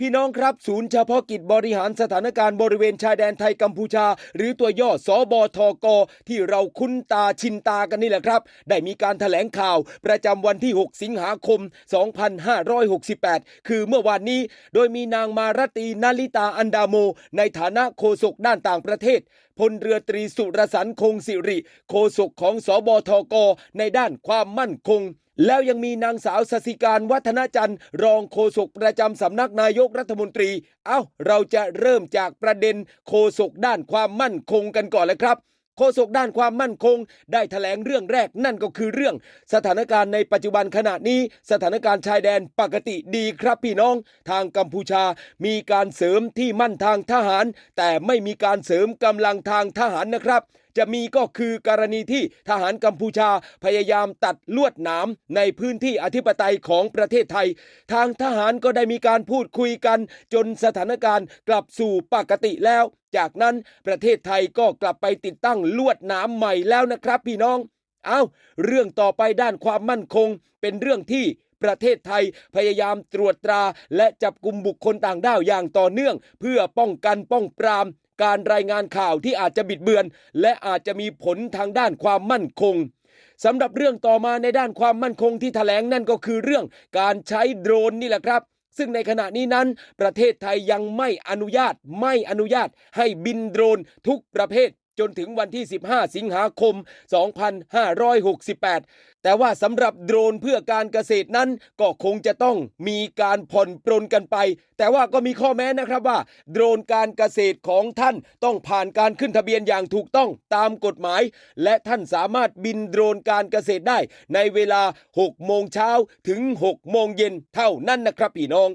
พี่น้องครับศูนย์เฉพาะกิจบริหารสถานการณ์บริเวณชายแดนไทยกัมพูชา หรือตัวย่อสบทก ที่เราคุ้นตาชินตากันนี่แหละครับ ได้มีการถแถลงข่าว ประจำวันที่ 6 สิงหาคม 2568 คือเมื่อวานนี้ โดยมีนางมารตีนาลิตาอันดาโม ในฐานะโฆษกด้านต่างประเทศพลเรือตรีสุรสันคงสิริ โฆษกของสบทก ในด้านความมั่นคง แล้วยังมีนางสาวสสิการวัฒนจันทร์ รองโฆษกประจำสำนักนายกรัฐมนตรี เอ้า เราจะเริ่มจากประเด็นโฆษกด้านความมั่นคงกันก่อนเลยครับโฆษกด้านความมั่นคง ได้ถแถลงเรื่องแรกนั่นก็คือเรื่อง สถานการณ์ในปัจจุบันขณะนี้ สถานการณ์ชายแดนปกติดีครับพี่น้อง ทางกัมพูชา มีการเสริมที่มั่นทางทหาร แต่ไม่มีการเสริมกำลังทางทหารนะครับ จะมีก็คือกรณีที่ทหารกัมพูชาพยายามตัดลวดหนามในพื้นที่อธิปไตยของประเทศไทย ทางทหารก็ได้มีการพูดคุยกัน จนสถานการณ์กลับสู่ปกติแล้ว จากนั้นประเทศไทยก็กลับไปติดตั้งลวดหนามใหม่แล้วนะครับพี่น้อง เอาเรื่องต่อไปด้านความมั่นคง เป็นเรื่องที่ประเทศไทยพยายามตรวจตราและจับกลุ่มบุคคลต่างด้าวอย่างต่อเนื่อง เพื่อป้องกันป้องปราม การรายงานข่าวที่อาจจะบิดเบือน และอาจจะมีผลทางด้านความมั่นคงสำหรับเรื่องต่อมาในด้านความมั่นคงที่แถลงนั่นก็คือเรื่องการใช้โดรนนี่แหละครับ ซึ่งในขณะนี้นั้น ประเทศไทยยังไม่อนุญาตไม่อนุญาตให้บินโดรนทุกประเภท จนถึงวันที่ 15 สิงหาคม 2568 แต่ว่าสำหรับโดรนเพื่อการเกษตรนั้นก็คงจะต้องมีการผ่อนปรนกันไป แต่ว่าก็มีข้อแม้นะครับว่า โดรนการเกษตรของท่านต้องผ่านการขึ้นทะเบียนอย่างถูกต้องตามกฎหมาย และท่านสามารถบินโดรนการเกษตรได้ในเวลา 6 โมงเช้าถึง 6 โมงเย็นเท่านั้นนะครับพี่น้อง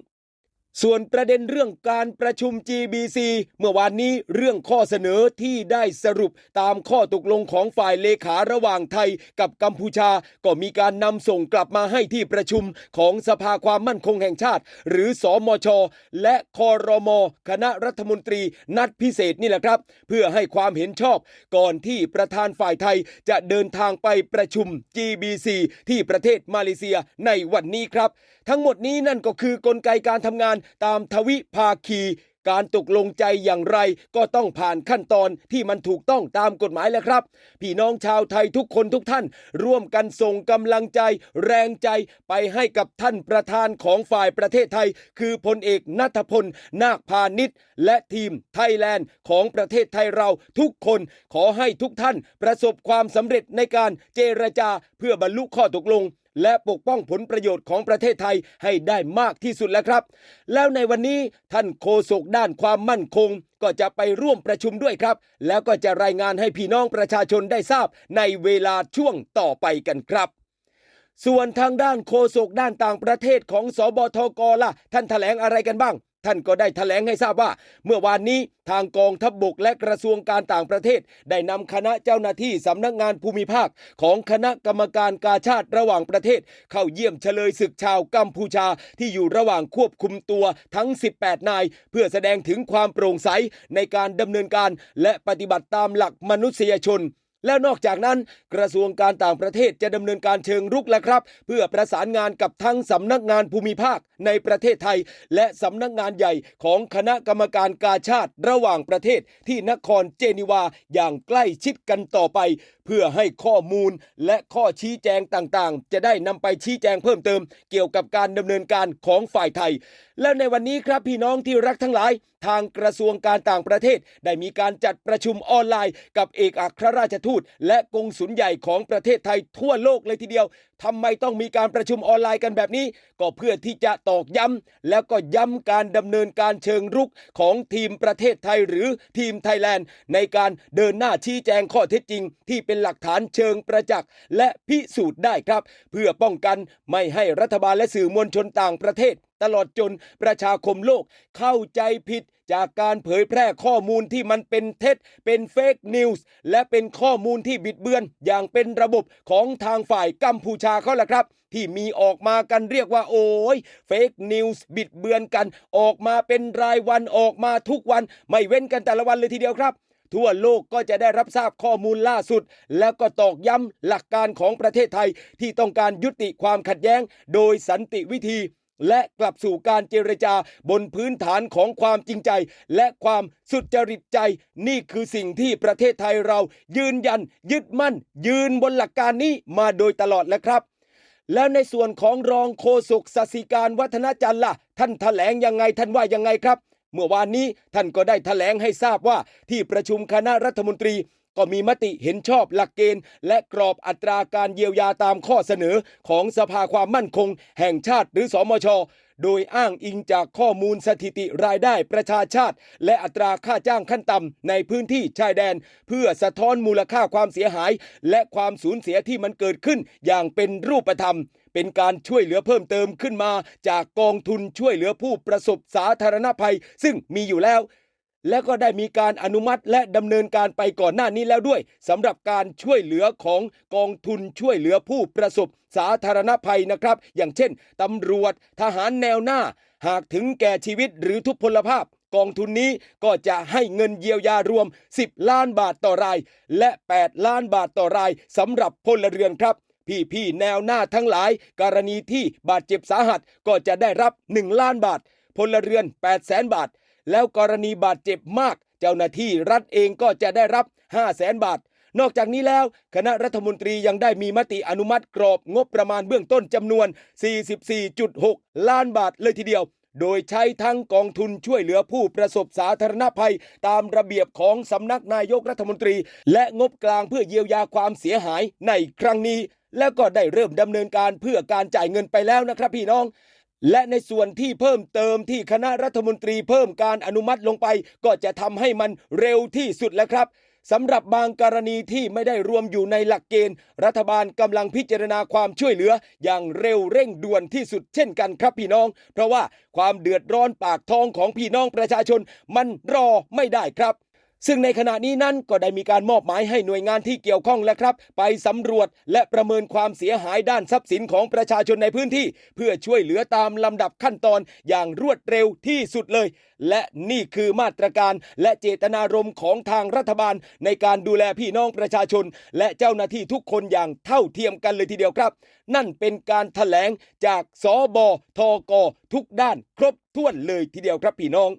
ส่วนประเด็นเรื่องการประชุม GBC เมื่อวานนี้เรื่องข้อเสนอที่ได้สรุปตามข้อตกลงของฝ่ายเลขาระหว่างไทยกับกัมพูชา ก็มีการนำส่งกลับมาให้ที่ประชุมของสภาความมั่นคงแห่งชาติ หรือสอมช และคอรม คณะรัฐมนตรีนัดพิเศษนี่แหละครับ เพื่อให้ความเห็นชอบ ก่อนที่ประธานฝ่ายไทยจะเดินทางไปประชุม GBC ที่ประเทศมาเลเซียในวันนี้ครับ ทั้งหมดนี้นั่นก็คือกลไกการทำงานตามทวิภาคี การตกลงใจอย่างไรก็ต้องผ่านขั้นตอนที่มันถูกต้องตามกฎหมายแล้วครับ พี่น้องชาวไทยทุกคนทุกท่าน ร่วมกันส่งกำลังใจ แรงใจไปให้กับท่านประธานของฝ่ายประเทศไทย คือพลเอกนัทพล นาคพาณิชย์และทีมไทยแลนด์ของประเทศไทยเราทุกคนขอให้ทุกท่านประสบความสำเร็จในการเจรจาเพื่อบรรลุข้อตกลงและปกป้องผลประโยชน์ของประเทศไทยให้ได้มากที่สุดแล้วครับ แล้วในวันนี้ท่านโฆษกด้านความมั่นคง ก็จะไปร่วมประชุมด้วยครับ แล้วก็จะรายงานให้พี่น้องประชาชนได้ทราบในเวลาช่วงต่อไปกันครับส่วนทางด้านโฆษกด้านต่างประเทศของสบทกล่ะ ท่านแถลงอะไรกันบ้าง ท่านก็ได้แถลงให้ทราบว่า เมื่อวานนี้ทางกองทัพบบกและกระทรวงการต่างประเทศ ได้นำคณะเจ้าหน้าที่สำนักงานภูมิภาค ของคณะกรรมการกาชาติระหว่างประเทศ เข้าเยี่ยมเฉลยศึกชาวกัมพูชาที่อยู่ระหว่างควบคุมตัวทั้ง 18 นาย เพื่อแสดงถึงความโปร่งใสในการดำเนินการและปฏิบัติตามหลักมนุษยชน แล้วนอกจากนั้นกระทรวงการต่างประเทศจะดำเนินการเชิงรุกแล้วครับ เพื่อประสานงานกับทั้งสำนักงานภูมิภาคในประเทศไทย และสำนักงานใหญ่ของคณะกรรมการกาชาติระหว่างประเทศที่นครเจนีวาอย่างใกล้ชิดกันต่อไป พื่อให้ข้อมูลและข้อชี้แจงต่างๆ จะได้นำไปชี้แจงเพิ่มเติม เกี่ยวกับการดำเนินการของฝ่ายไทย และในวันนี้ครับพี่น้องที่รักทั้งหลาย ทางกระทรวงการต่างประเทศ ได้มีการจัดประชุมออนไลน์ กับเอกอัครราชทูต และกงสุลใหญ่ของประเทศไทยทั่วโลกเลยทีเดียว ทำไมต้องมีการประชุมออนไลน์กันแบบนี้ ก็เพื่อที่จะตอกย้ำแล้วก็ย้ำการดำเนินการเชิงรุกของทีมประเทศไทยหรือทีมไทยแลนด์ ในการเดินหน้าชี้แจงข้อเท็จจริง ที่เป็นหลักฐานเชิงประจักษ์ และพิสูจน์ได้ครับ เพื่อป้องกันไม่ให้รัฐบาลและสื่อมวลชนต่างประเทศ ตลอดจนประชาคมโลกเข้าใจผิดจากการเผยแพร่ข้อมูลที่มันเป็นเท็จ เป็นเฟกนิวส์และเป็นข้อมูลที่บิดเบือน อย่างเป็นระบบของทางฝ่ายกัมพูชาเขาแหละครับ ที่มีออกมากันเรียกว่าโอ้ยเฟกนิวส์บิดเบือนกัน ออกมาเป็นรายวันออกมาทุกวัน ไม่เว้นกันแต่ละวันเลยทีเดียวครับ ทั่วโลกก็จะได้รับทราบข้อมูลล่าสุด แล้วก็ตอกย้ำหลักการของประเทศไทยที่ต้องการยุติความขัดแย้ง โดยสันติวิธี และกลับสู่การเจรจาบนพื้นฐานของความจริงใจ และความสุจริตใจ นี่คือสิ่งที่ประเทศไทยเรายืนยัน ยึดมั่น ยืนบนหลักการนี้มาโดยตลอดแล้วครับ แล้วในส่วนของรองโฆษกสสิการวัฒนจันทร์ล่ะ ท่านแถลงยังไงท่านว่ายังไงครับ เมื่อวานนี้ท่านก็ได้แถลงให้ทราบว่าที่ประชุมคณะรัฐมนตรี ก็มีมติเห็นชอบหลักเกณฑ์ และกรอบอัตราการเยียวยาตามข้อเสนอของสภาความมั่นคง แห่งชาติหรือสมชโดยอ้างอิงจากข้อมูลสถิติรายได้ประชาชาติ และอัตราค่าจ้างขั้นต่ำในพื้นที่ชายแดน เพื่อสะท้อนมูลค่าความเสียหาย และความสูญเสียที่มันเกิดขึ้นอย่างเป็นรูปธรรม เป็นการช่วยเหลือเพิ่มเติมขึ้นมา จากกองทุนช่วยเหลือผู้ประสบสาธารณภัย ซึ่งมีอยู่แล้ว และก็ได้มีการอนุมัติและดำเนินการไปก่อนหน้านี้แล้วด้วยสำหรับการช่วยเหลือของกองทุนช่วยเหลือผู้ประสบสาธารณภัยนะครับ อย่างเช่นตำรวจทหารแนวหน้า หากถึงแก่ชีวิตหรือทุพพลภาพ กองทุนนี้ก็จะให้เงินเยียวยารวม 10 ล้านบาทต่อราย และ 8 ล้านบาทต่อรายสำหรับพลเรือนครับพี่ๆแนวหน้าทั้งหลาย กรณีที่บาดเจ็บสาหัสก็จะได้รับ 1 ล้านบาท พลเรือน8แสนบาท แล้วกรณีบาดเจ็บมาก เจ้าหน้าที่รัฐเองก็จะได้รับ5แสนบาท นอกจากนี้แล้ว คณะรัฐมนตรียังได้มีมติอนุมัติกรอบงบประมาณเบื้องต้นจำนวน 44.6 ล้านบาทเลยทีเดียวโดยใช้ทั้งกองทุนช่วยเหลือผู้ประสบสาธารณภัย ตามระเบียบของสำนักนายกรัฐมนตรี และงบกลางเพื่อเยียวยาความเสียหายในครั้งนี้ แล้วก็ได้เริ่มดำเนินการเพื่อการจ่ายเงินไปแล้วนะครับพี่น้อง และในส่วนที่เพิ่มเติมที่คณะรัฐมนตรีเพิ่มการอนุมัติลงไป ก็จะทำให้มันเร็วที่สุดแล้วครับสำหรับบางกรณีที่ไม่ได้รวมอยู่ในหลักเกณฑ์ รัฐบาลกำลังพิจารณาความช่วยเหลือ อย่างเร็วเร่งด่วนที่สุดเช่นกันครับพี่น้อง เพราะว่าความเดือดร้อนปากท้องของพี่น้องประชาชนมันรอไม่ได้ครับ ซึ่งในขณะนี้นั้นก็ได้มีการมอบหมายให้หน่วยงานที่เกี่ยวข้องแล้วครับ ไปสำรวจและประเมินความเสียหายด้านทรัพย์สินของประชาชนในพื้นที่ เพื่อช่วยเหลือตามลำดับขั้นตอนอย่างรวดเร็วที่สุดเลย และนี่คือมาตรการและเจตนารมณ์ของทางรัฐบาล ในการดูแลพี่น้องประชาชน และเจ้าหน้าที่ทุกคนอย่างเท่าเทียมกันเลยทีเดียวครับ นั่นเป็นการถแถลงจากสบทกทุกด้านครบถ้วนเลยทีเดียวครับพี่น้อง